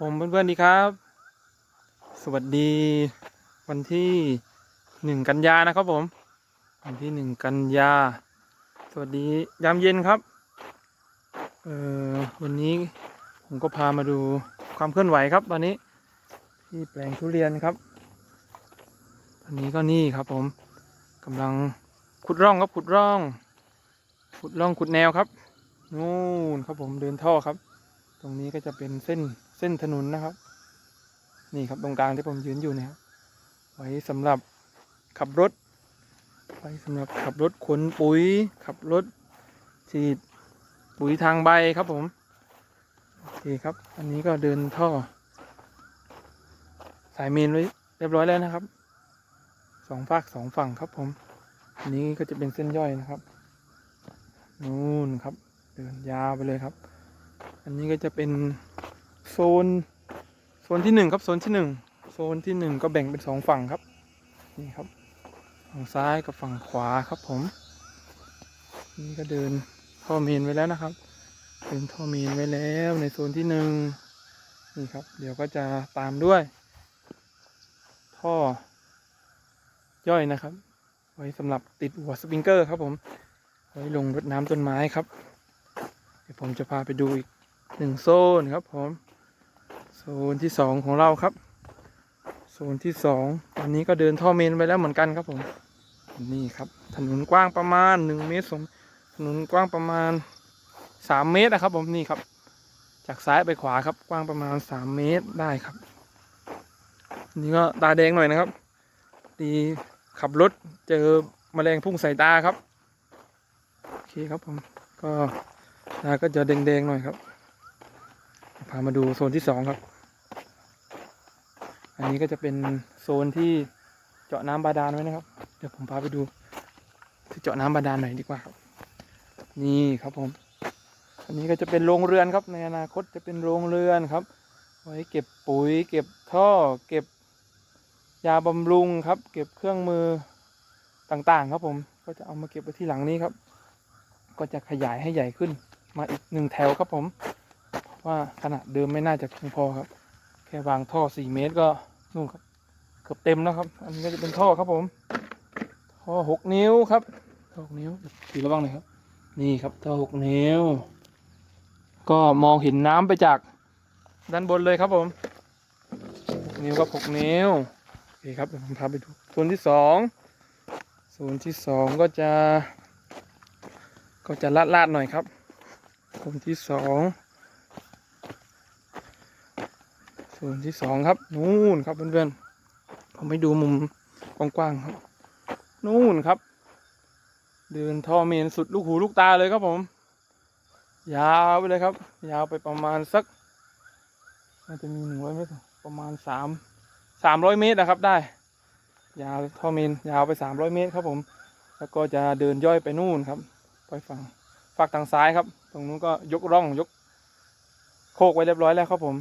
ผมเพื่อนๆดีครับ สวัสดีวันที่หนึ่งกันยานะครับผม วันที่หนึ่งกันยา สวัสดียามเย็นครับเอ่อวันนี้ผมก็พามาดูความเคลื่อนไหวครับ ตอนนี้ ที่แปลงทุเรียนครับตอนนี้ก็นี่ครับผมกำลังขุดร่องครับขุดร่อง ขุดร่องขุดแนวครับนู่นครับผมเดินท่อครับ ตรงนี้ก็จะเป็นเส้น เส้นถนนนะครับ นี่ครับตรงกลางที่ผมยืนอยู่เนะครับไว้สำหรับขับรถ ไว้สำหรับขับรถขนปุ๋ย ขับรถฉีดปุ๋ยทางใบครับผมโอเคครับ อันนี้ก็เดินท่อ สายเมนไว้เรียบร้อยแล้วนะครับสองฝากสองฝั่งครับผม อันนี้ก็จะเป็นเส้นย่อยนะครับนู่นครับ เดินยาวไปเลยครับ อันนี้ก็จะเป็น โซนโซนที่หนึ่งครับโซนที่หนึ่งโซนที่หนึ่งก็แบ่งเป็นสองฝั่งครับ นี่ครับ ฝั่งซ้ายกับฝั่งขวาครับผม นี่ก็เดินท่อเมนไว้แล้วนะครับ เดินท่อเมนไว้แล้วในโซนที่หนึ่งนี่ครับ เดี๋ยวก็จะตามด้วย ท่อย่อยนะครับ ไว้สำหรับติดหัวสปริงเกอร์ครับผม ไว้ลงรดน้ำต้นไม้ครับ เดี๋ยวผมจะพาไปดูอีกหนึ่งโซนครับผม โซนที่สองของเราครับ โซนที่สองตอนนี้ก็เดินท่อเมนไปแล้วเหมือนกันครับผม นี่ครับ ถนนกว้างประมาณหนึ่งเมตรสองถนนกว้างประมาณสามเมตรนะครับ ผมนี่ครับ จากซ้ายไปขวาครับ กว้างประมาณสามเมตรได้ครับ นี่ก็ตาแดงหน่อยนะครับดีขับรถเจอแมลงพุ่งใส่ตาครับโอเคครับผมก็ตาก็จะแดงๆหน่อยครับพามาดูโซนที่สองครับ อันนี้ก็จะเป็นโซนที่เจาะน้ำบาดาลไว้นะครับ เดี๋ยวผมพาไปดูที่เจาะน้ำบาดาลหน่อยดีกว่าครับ นี่ครับผม อันนี้ก็จะเป็นโรงเรือนครับ ในอนาคตจะเป็นโรงเรือนครับ ไว้เก็บปุ๋ย เก็บท่อ เก็บยาบำรุงครับ เก็บเครื่องมือต่างๆ ครับผม ก็จะเอามาเก็บไว้ที่หลังนี้ครับ ก็จะขยายให้ใหญ่ขึ้นมาอีกหนึ่งแถวครับผม ว่าขนาดเดิมไม่น่าจะเพียงพอครับ วางท่อสี่เมตรก็นู่นครับเกือบเต็มแล้วครับ อันนี้ก็จะเป็นท่อครับผมท่อหกนิ้วครับท่อหกนิ้วถือระวังหน่อยครับ นี่ครับท่อหกนิ้ว ก็มองเห็นน้ำไปจากด้านบนเลยครับผมหกนิ้วครับหกนิ้วโอเคครับเดี๋ยวผมพาไปดูโซนที่สองโซนที่สองก็จะ ก็จะลาดลาดๆหน่อยครับโซนที่สอง โซนที่สองครับนู่นครับเพื่อนๆผมไปดูมุมกว้างๆครับนู่นครับ เดินท่อเมนสุดลูกหูลูกตาเลยครับผม ยาวไปเลยครับ ยาวไปประมาณสักน่าจะมีหนึ่งร้อยเมตรประมาณสามสามร้อยเมตรนะครับได้ ยาวท่อเมนยาวไปสามร้อยเมตรครับผม แล้วก็จะเดินย่อยไปนู่นครับไปฝั่งฝั่งทางซ้ายครับ ตรงนู้นก็ยกร่องยก โคกไว้เรียบร้อยแล้วครับผม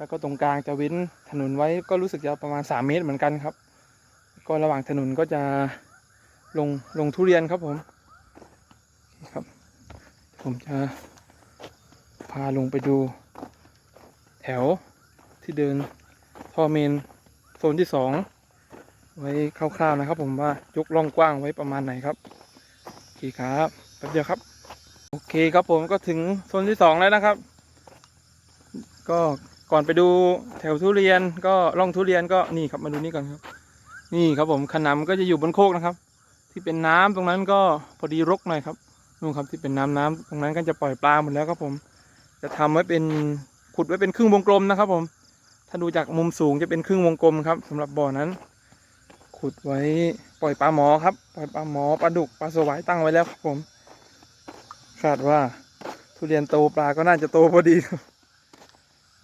แล้วก็ตรงกลางจะเว้นถนนไว้ก็รู้สึกจะประมาณสามเมตรเหมือนกันครับ ก็ระหว่างถนนก็จะลงลงทุเรียนครับผมครับ ผมจะพาลงไปดู แถวที่เดินท่อเมนโซนที่สองไว้คร่าวๆนะครับ ผมว่ายกร่องกว้างไว้ประมาณไหนครับโอเคครับแป๊บเดียวครับ โอเคครับผมก็ถึงโซนที่สองแล้วนะครับ ก็ ก่อนไปดูแถวทุเรียนก็ร่องทุเรียนก็นี่ครับมาดูนี่ก่อนครับ นี่ครับผมขนำก็จะอยู่บนโคกนะครับ ที่เป็นน้ำตรงนั้นก็พอดีรกหน่อยครับนู่นครับที่เป็นน้ำน้ำตรงนั้นก็จะปล่อยปลาหมดแล้วครับผม จะทำไว้เป็นขุดไว้เป็นครึ่งวงกลมนะครับ ผม ถ้าดูจากมุมสูงจะเป็นครึ่งวงกลมครับสำหรับบ่อนั้น ขุดไว้ปล่อยปลาหมอครับปล่อยปลาหมอปลาดุกปลาสวายตั้งไว้แล้วครับผม คาดว่าทุเรียนโตปลาก็น่าจะโตพอดีครับ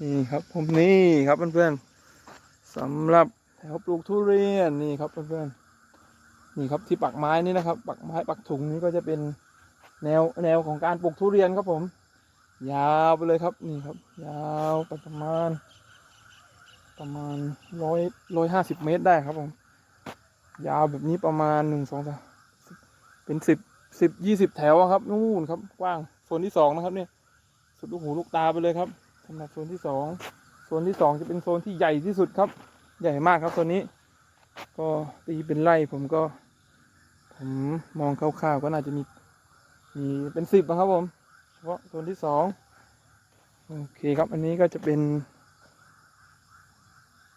นี่ครับผมนี่ครับเพื่อนๆสำหรับแถวปลูกทุเรียนนี่ครับเพื่อนๆนี่ครับที่ปักไม้นี่นะครับ ปักไม้ปักถุงนี่ก็จะเป็นแนวแนวของการปลูกทุเรียนครับผม ยาวไปเลยครับนี่ครับ ยาวไปประมาณ ประมาณร้อยร้อยห้าสิบเมตรได้ครับผม ยาวแบบนี้ประมาณหนึ่งสองสามเป็นสิบสิบยี่สิบแถวครับนู่นครับ กว้างโซนที่สองนะครับเนี่ยสุดลูกหูลูกตาไปเลยครับ สำหรับโซนที่สองโซนที่สองจะเป็นโซนที่ใหญ่ที่สุดครับ ใหญ่มากครับตัวนี้ ก็ตีเป็นไร่ผมก็ ผมมองคร่าวๆก็น่าจะมีมีเป็นสิบนะครับผมเฉพาะโซนที่สองโอเคครับอันนี้ก็จะเป็น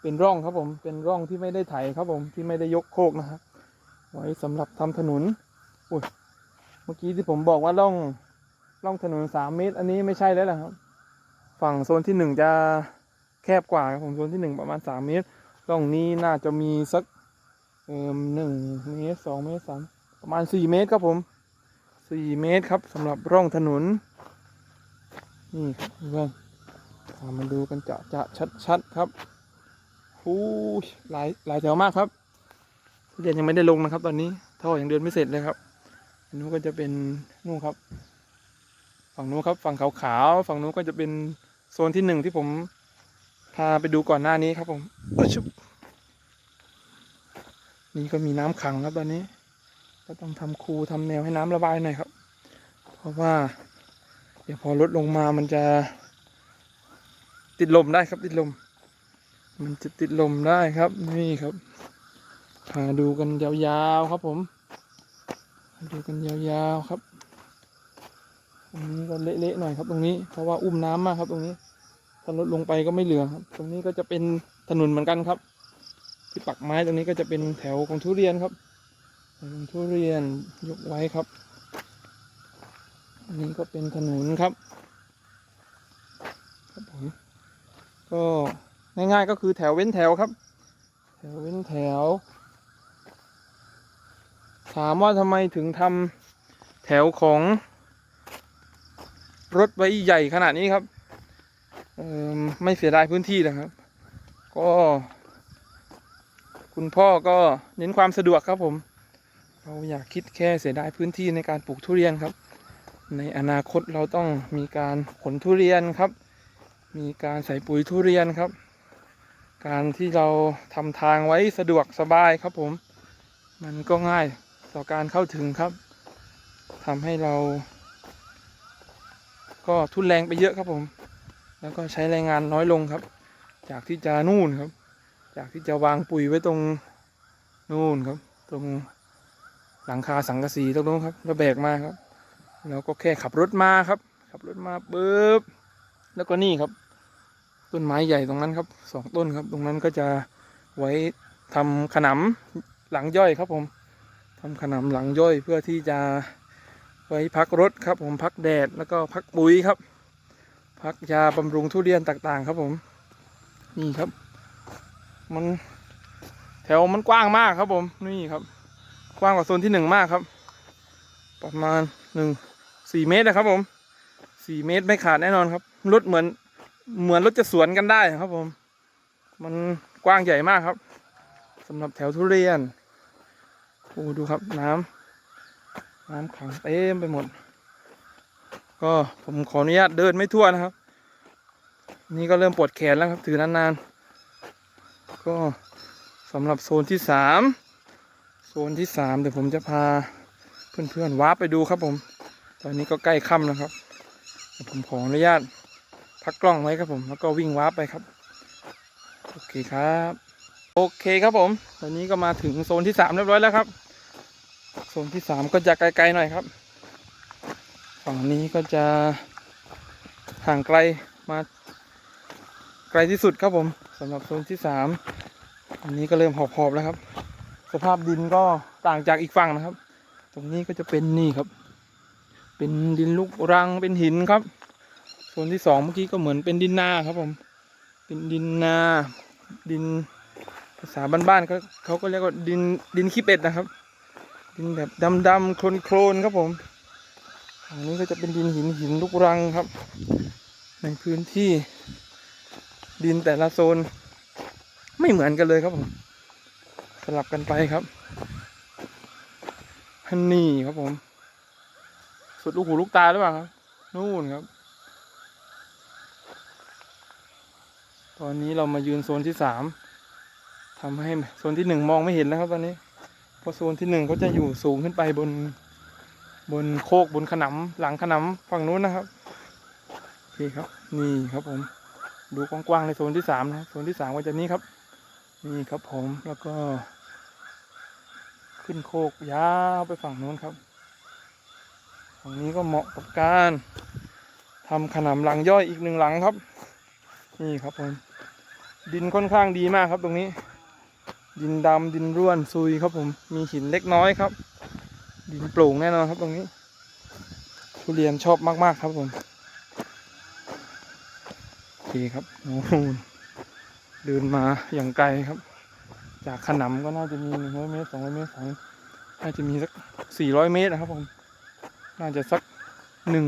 เป็นร่องครับผมเป็นร่องที่ไม่ได้ไถครับผมที่ไม่ได้ยกโคกนะครับไว้สำหรับทำถนนอุ้ยเมื่อกี้ที่ผมบอกว่าร่องร่องถนนสามเมตร อันนี้ไม่ใช่แล้วล่ะครับ ฝั่งโซนที่หนึ่งจะแคบกว่าครับผมโซนที่หนึ่งประมาณสามเมตรร่องนี้น่าจะมีสักเอ่อหนึ่งเมตรสองเมตรสามประมาณสี่เมตรครับผมสี่เมตรครับสำหรับร่องถนน นี่ครับเพื่อนมาดูกันจะจะชัดชัดครับหูหลายหลายแถวมากครับทุเรียนยังไม่ได้ลงนะครับ ตอนนี้ท่อยังเดินไม่เสร็จเลยครับอันนู้นก็จะเป็นนู่นครับ ฝั่งนู้นครับ ฝั่งขาวๆฝั่งนู้นก็จะเป็น โซนที่หนึ่งที่ผมพาไปดูก่อนหน้านี้ครับผมเอ้ยชุบนี่ก็มีน้ำขังครับตอนนี้ ก็ต้องทำคูทำแนวให้น้ำระบายหน่อยครับ เพราะว่า เดี๋ยวพอลดลงมามันจะ ติดลมได้ครับติดลม มันจะติดลมได้ครับ นี่ครับพาดูกันยาวๆครับผมมาดูกันยาวๆครับ ตรงนี้ก็เละๆหน่อยครับตรงนี้ เพราะว่าอุ้มน้ำมากครับ ตรงนี้ถ้าลดลงไปก็ไม่เหลือครับ ตรงนี้ก็จะเป็นถนนเหมือนกันครับ ที่ปักไม้ตรงนี้ก็จะเป็นแถวของทุเรียนครับของทุเรียนยกไว้ครับ อันนี้ก็เป็นถนนครับ ครับผมก็ง่ายๆก็คือแถวเว้นแถวครับ แถวเว้นแถว ถามว่าทำไมถึงทำแถวของ รถไว้ใหญ่ขนาดนี้ครับมไม่เสียดายพื้นที่นะครับ ก็ คุณพ่อก็เน้นความสะดวกครับผม เราอยากคิดแค่เสียดายพื้นที่ในการปลูกทุเรียนครับ ในอนาคตเราต้องมีการขนทุเรียนครับ มีการใส่ปุ๋ยทุเรียนครับ การที่เราทำทางไว้สะดวกสบายครับผม มันก็ง่ายต่อการเข้าถึงครับทำให้เรา ก็ทุนแรงไปเยอะครับผม แล้วก็ใช้แรงงานน้อยลงครับ จากที่จะนู่นครับ จากที่จะวางปุ๋ยไว้ตรงนู่นครับ ตรงหลังคาสังกะสีตรงนู้นครับแล้วแบกมาครับ แล้วก็แค่ขับรถมาครับ ขับรถมาปุ๊บแล้วก็นี่ครับ ต้นไม้ใหญ่ตรงนั้นครับสองต้นครับ ตรงนั้นก็จะไว้ทำขนำหลังย่อยครับผมทำขนำหลังย่อยเพื่อที่จะ ไว้พักรถครับผมพักแดดแล้วก็พักปุ๋ยครับ พักยาบำรุงทุเรียนต่างๆ ครับผม นี่ครับ มันแถวมันกว้างมากครับผม นี่ครับ กว้างกว่าโซนที่หนึ่งมากครับ ประมาณหนึ่งสี่เมตรนะครับผมสี่เมตรไม่ขาดแน่นอนครับรถเหมือนเหมือนรถจะสวนกันได้ครับผม มันกว้างใหญ่มากครับสำหรับแถวทุเรียนโอ้ดูครับน้ำ น้ำขังเต็มไปหมด ก็ผมขออนุญาตเดินไม่ทั่วนะครับ นี่ก็เริ่มปวดแขนแล้วครับ ถือนานๆ ก็สำหรับโซนที่สามโซนที่สามเดี๋ยวผมจะพาเพื่อนๆวาร์ปไปดูครับผม ตอนนี้ก็ใกล้ค่ำแล้วครับ ผมขออนุญาตพักกล้องไว้ครับผม แล้วก็วิ่งวาร์ปไปครับ โอเคครับ โอเคครับผม ตอนนี้ก็มาถึงโซนที่สามเรียบร้อยแล้วครับ โซนที่สามก็จะไกลๆหน่อยครับ ฝั่งนี้ก็จะห่างไกลมาไกลที่สุดครับผมสำหรับโซนที่สามอันนี้ก็เริ่มหอบๆแล้วครับ สภาพดินก็ต่างจากอีกฝั่งนะครับ ตรงนี้ก็จะเป็นนี่ครับ เป็นดินลูกรังเป็นหินครับโซนที่สองเมื่อกี้ก็เหมือนเป็นดินนาครับผม เป็นดินนาดินภาษาบ้านๆเขาเขาก็เรียกว่าดินดินขี้เป็ดนะครับ ดินแบบดำๆโคลนๆครับผมอันนี้ก็จะเป็นดินหินหินลูกรังครับ ในพื้นที่ดินแต่ละโซน ไม่เหมือนกันเลยครับผม สลับกันไปครับฮันนี่ครับผม สุดลูกหูลูกตาหรือเปล่าครับ นู่นครับ ตอนนี้เรามายืนโซนที่สามทำให้โซนที่หนึ่งมองไม่เห็นแล้วครับตอนนี้ เพราะโซนที่หนึ่งเขาจะอยู่สูงขึ้นไปบนบนโคกบนขนำหลังขนำฝั่งนู้นนะครับโอเคครับ นี่ครับผม ดูกว้างๆในโซนที่สามนะโซนที่สามก็จะนี้ครับ นี่ครับผมแล้วก็ ขึ้นโคกยาวไปฝั่งโน้นครับฝั่งนี้ก็เหมาะกับการทำขนำหลังย่อยอีกหนึ่งหลังครับ นี่ครับผม ดินค่อนข้างดีมากครับตรงนี้ ดินดำดินร่วนซุยครับผมมีหินเล็กน้อยครับ ดินโปร่งแน่นอนครับตรงนี้ ทุเรียนชอบมาก ๆ ครับผมโอเคครับโอ้โหเดินมาอย่างไกลครับ จากขนำก็น่าจะมีหนึ่งร้อยเมตรสองร้อยเมตรสองน่าจะมีสักสี่ร้อยเมตรนะครับผมน่าจะสักหนึ่ง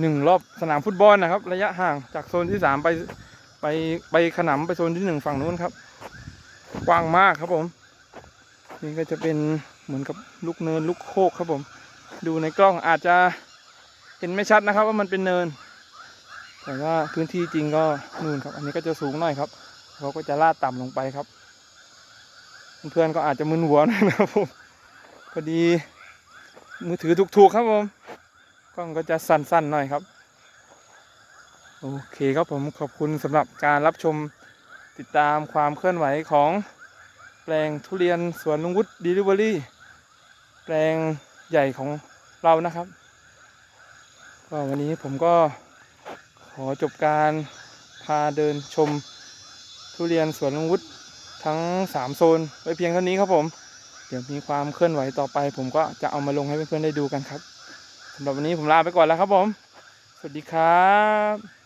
หนึ่งรอบสนามฟุตบอลนะครับ ระยะห่างจากโซนที่สามไปไปไปขนำไปโซนที่หนึ่งฝั่งนู้นครับ กว้างมากครับผม นี่ก็จะเป็นเหมือนกับลูกเนินลูกโคกครับผม ดูในกล้องอาจจะเห็นไม่ชัดนะครับ ว่ามันเป็นเนิน แต่ว่าพื้นที่จริงก็นู่นครับ อันนี้ก็จะสูงหน่อยครับเขาก็จะลาดต่ำลงไปครับ เพื่อนๆก็อาจจะมึนหัวนอยนะครับผมพอดีมือถือถูกๆครับผมกล้องก็จะสั้นๆหน่อยครับ โอเคครับผมขอบคุณสำหรับการรับชม ติดตามความเคลื่อนไหวของแปลงทุเรียนสวนลุงวุฒิดีลิเวอรี่แปลงใหญ่ของเรานะครับ ก็วันนี้ผมก็ขอจบการพาเดินชมทุเรียนสวนลุงวุฒิทั้ง 3 โซนไว้เพียงเท่านี้ครับผม เดี๋ยวมีความเคลื่อนไหวต่อไป ผมก็จะเอามาลงให้เพื่อนๆได้ดูกันครับสำหรับวันนี้ผมลาไปก่อนแล้วครับผม สวัสดีครับ